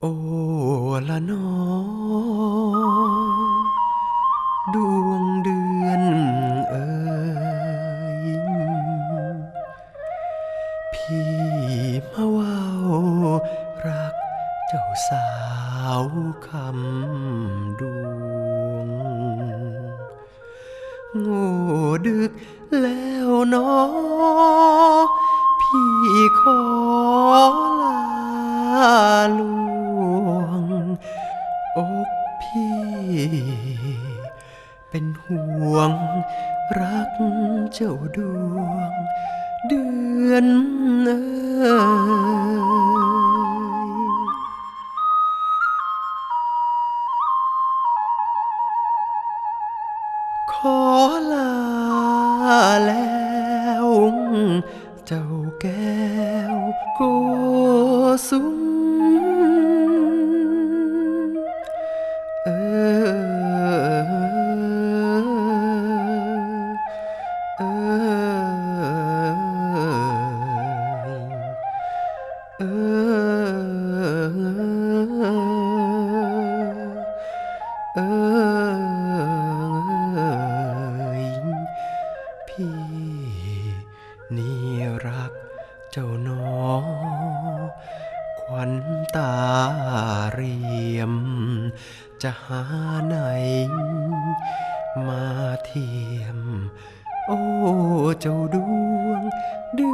โอ้ละนอ ดวงเดือนเอ่ยพี่มาว่ารักเจ้าสาวคำดวง โง่ดึกแล้วนอ พี่ขอลาลู เป็นห่วง รักเจ้าดวง เดือนเอ่ยขอลาแล้ว เจ้าแก้วโกสุม เออเอยพี่นี่รักเจ้าหนอขวัญตาเรียม จะหาไหน มาเทียม โอ้เจ้าดวงเดื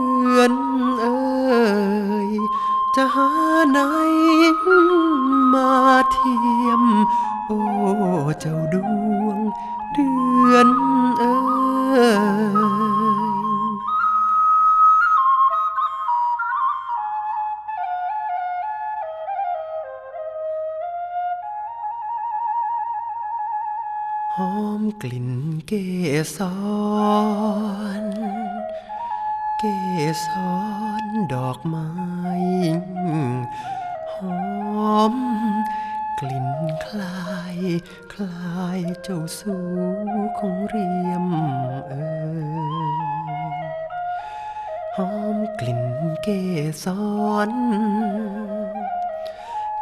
เจ้าดวงเดือนเอ่ยหอมกลิ่นเกสร เกสรดอกไม้หอม ลิ่นคลาย คลายเจ้าสูของเรียมเอ่ยหอมกลิ่นเกสร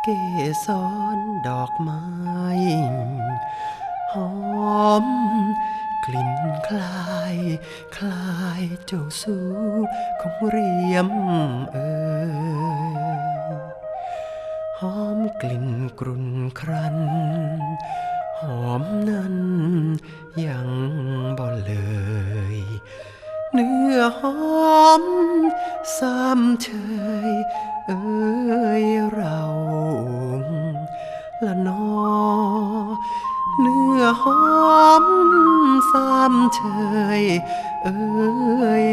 เกสรดอกไม้หอม กลิ่นคลาย คลายเจ้าสูของเรียมเอ่ย หอมกลิ่นกรุ่นครัน หอมนั้นยังบ่เลย เนื้อหอมซ้ำเชย เอ้ยเราละนอ เนื้อหอมซ้ำเชย เอ้ย